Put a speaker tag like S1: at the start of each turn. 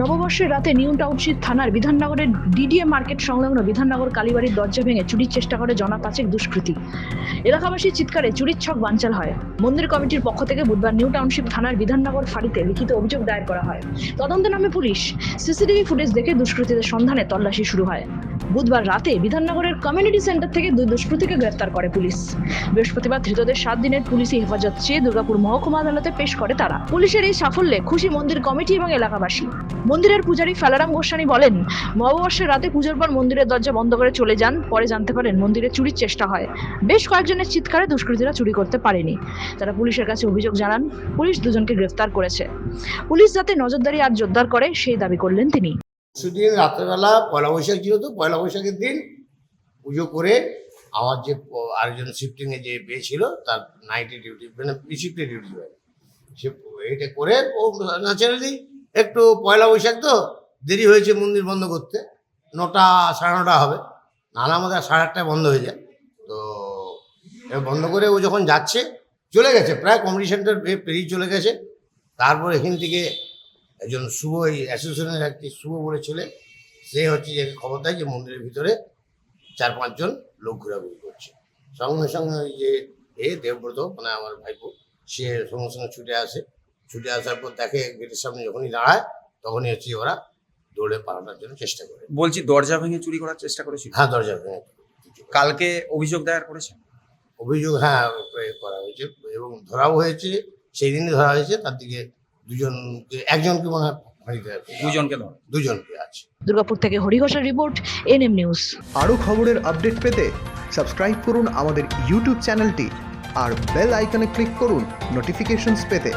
S1: নববর্ষের রাতে new township থানার বিধাননগরের ডিডিএ মার্কেট সংলগ্ন বিধাননগর কালীবাড়ির দরজা ভেঙে চুরির চেষ্টা করে জনা পাঁচেক দুষ্কৃতী। এলাকাবাসীর চিৎকারে চুরির ছক বাঞ্চাল হয়। মন্দির কমিটির পক্ষ থেকে বুধবার নিউ টাউনশিপ থানার বিধাননগর ফাঁড়িতে লিখিত অভিযোগ দায়ের করা হয়। তদন্ত নামে পুলিশ। সিসিটিভি ফুটেজ দেখে দুষ্কৃতীদের সন্ধানে তল্লাশি শুরু হয়। বুধবার রাতে বিধাননগরের কমিউনিটি সেন্টার থেকে দুই দুষ্কৃতীকে গ্রেফতার করে পুলিশ। বৃহস্পতিবার ধৃতদের সাত দিনের পুলিশি হেফাজত চেয়ে দুর্গাপুর মহকুমা আদালতে পেশ করে তারা। পুলিশের এই সাফল্যে খুশি মন্দির কমিটি এবং এলাকাবাসী। মন্দিরের পূজারী ফেলারাম গোস্বামী বলেন নববর্ষের রাতে পুজোর পর মন্দিরের দরজা বন্ধ করে চলে যান, পরে জানতে পারেন মন্দিরে চুরির চেষ্টা হয়। বেশ কয়েকজনের চিৎকারে দুষ্কৃতীরা চুরি করতে পারেনি। তারা পুলিশের কাছে অভিযোগ জানান, পুলিশ দুজনকে গ্রেফতার করেছে। পুলিশ যাতে নজরদারি আর জোরদার করে, সেই দাবি করলেন তিনি।
S2: সেদিন রাত্রেবেলা পয়লা বৈশাখ ছিল তো, পয়লা বৈশাখের দিন পুজো করে আমার যে আরেকজন শিফটিংয়ে যে বিয়ে ছিল, তার নাইটে ডিউটি মানে শিফটে ডিউটি হয়। সে এটা করে ও ন্যাচারালি একটু পয়লা বৈশাখ তো দেরি হয়েছে মন্দির বন্ধ করতে, নটা, সাড়ে নটা হবে। নাহলে আমাদের সাড়ে আটটায় বন্ধ হয়ে যায়। তো বন্ধ করে ও যখন যাচ্ছে, চলে গেছে, প্রায় সেন্টার পেরিয়ে চলে গেছে। তারপর এখান থেকে একজন শুভ এই অ্যাসোসিয়েশনের একটি শুভ বলে ছেলে সে হচ্ছে যে খবর দেয় যে মন্দিরের ভিতরে চার পাঁচজন লোক ঘোরাঘুরি করছে। সঙ্গে সঙ্গে ওই যে এ দেবব্রত মানে আমার ভাইপো সে সঙ্গে সঙ্গে ছুটে আসে। ছুটে আসার পর দেখে গেটের সামনে যখনই দাঁড়ায় তখনই হচ্ছে ওরা দৌড়ে পালানোর জন্য চেষ্টা করে।
S3: বলছি দরজা ভেঙে চুরি করার চেষ্টা করেছিল?
S2: হ্যাঁ দরজা ভেঙে
S3: কালকে অভিযোগ দায়ের করেছে?
S2: অভিযোগ হ্যাঁ করা হয়েছে এবং ধরাও হয়েছে সেই দিনই ধরা হয়েছে তার দিকে দুজনকে একজনকে মনে হয়
S3: দুজনকে
S2: দুজনকে আছে।
S1: দুর্গাপুর থেকে হরিঘোষের রিপোর্ট এনএম নিউজ।
S4: আরও খবরের আপডেট পেতে সাবস্ক্রাইব করুন আমাদের ইউটিউব চ্যানেলটি আর বেল আইকনে ক্লিক করুন নোটিফিকেশনস পেতে।